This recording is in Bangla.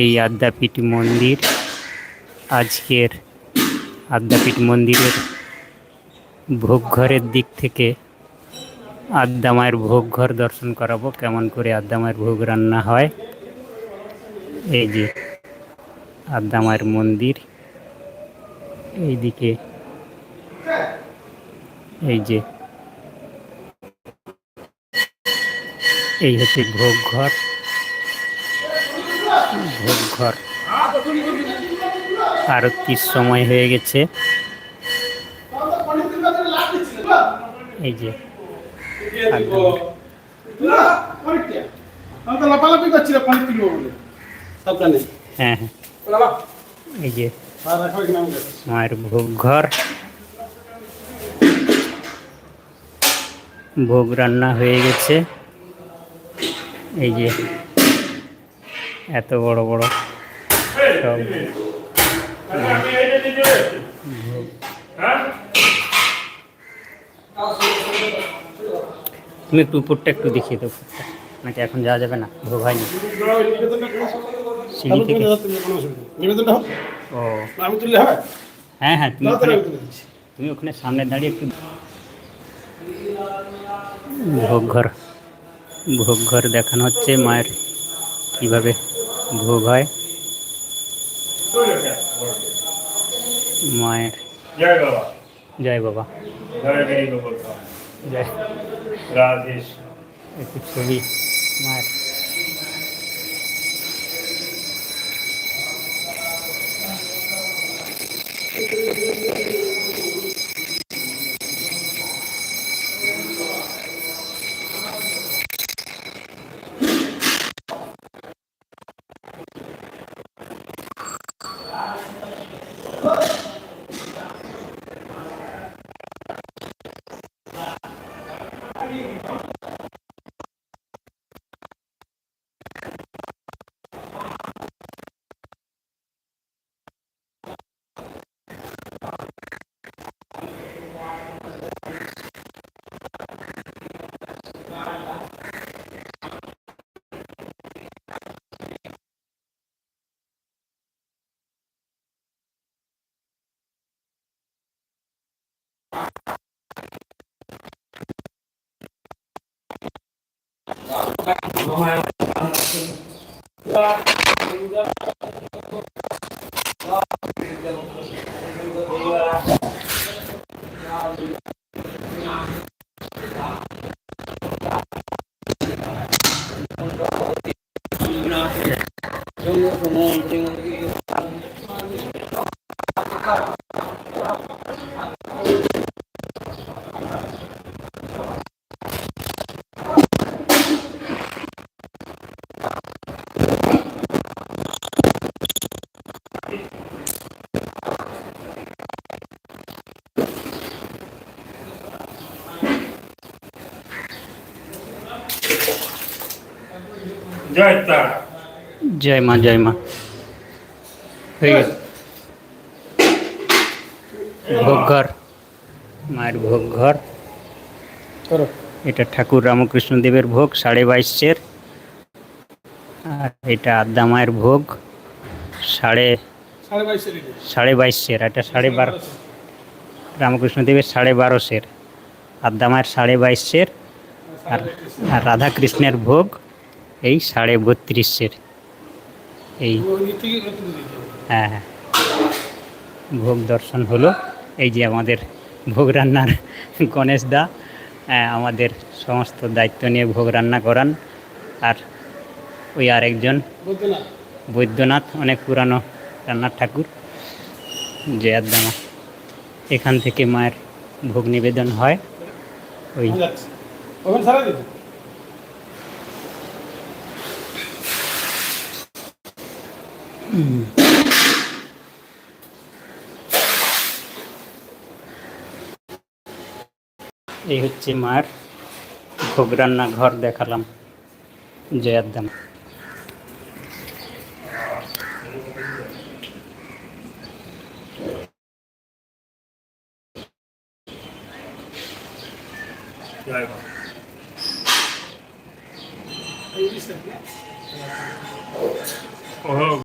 এই আদ্যাপীঠ মন্দির, আজকের আদ্যাপীঠ মন্দিরের ভোগ ঘরের দিক থেকে আদ্যা মায়ের ভোগ ঘর দর্শন করাবো, কেমন করে আদ্যা মায়ের ভোগ রান্না হয়। এই যে আদ্যা মায়ের মন্দির, এইদিকে এই যে এই হচ্ছে ভোগ ঘর ভোগ ঘর আরতির সময় হয়ে গেছে। এই যে হ্যাঁ হ্যাঁ। এই যে মায়ের ভোগ ঘর ভোগ রান্না হয়ে গেছে। এই যে এত বড় বড় সব। তুমি একটু উপরটা একটু দেখিয়ে দাও উপরটা। নাকি এখন যাওয়া যাবে না? ভোগ হয়নি সিঁড়ি থেকে। ও। আমি তুললে হবে? হ্যাঁ হ্যাঁ তুমি ওখানে তুমি ওখানে সামনে দাঁড়িয়ে একটু ভোগ ঘর ভোগ ঘর দেখানো হচ্ছে মায়ের। কীভাবে ভোগ হয় মায়ের জয় বাবা জয় বাবা জয় গরিব বলতাম জয় রাধেশ একটু ছবি মায়ের Yo não no, não জয় তারা জয় মা জয় মা। হয়ে ভোগ ঘর। মায়ের ভোগ ঘর। এটা ঠাকুর রামকৃষ্ণ দেবের ভোগ সাড়ে বাইশের। আর এটা আদ্যা মায়ের ভোগ সাড়ে সাড়ে বাইশের এটা। সাড়ে বারো রামকৃষ্ণ দেবের সাড়ে বারোশের। আদ্যা মায়ের সাড়ে বাইশের। আর আর রাধাকৃষ্ণের ভোগ এই সাড়ে বত্রিশের। এই হ্যাঁ হ্যাঁ। ভোগ দর্শন হলো। এই যে আমাদের ভোগ রান্নার গণেশ দা হ্যাঁ, আমাদের সমস্ত দায়িত্ব নিয়ে ভোগ রান্না করান। আর ওই আরেকজন বৈদ্যনাথ অনেক পুরানো রান্নার ঠাকুর জয়াদ্দামা এখান থেকে মায়ের ভোগ নিবেদন হয়। ওই আমি যাচ্ছি ওখানে সারা দিতে এই হচ্ছে মায়ের ভোগ রান্না ঘর দেখালাম জয়াদ্দামা জয় বাবা এই জিনিসটা ওহ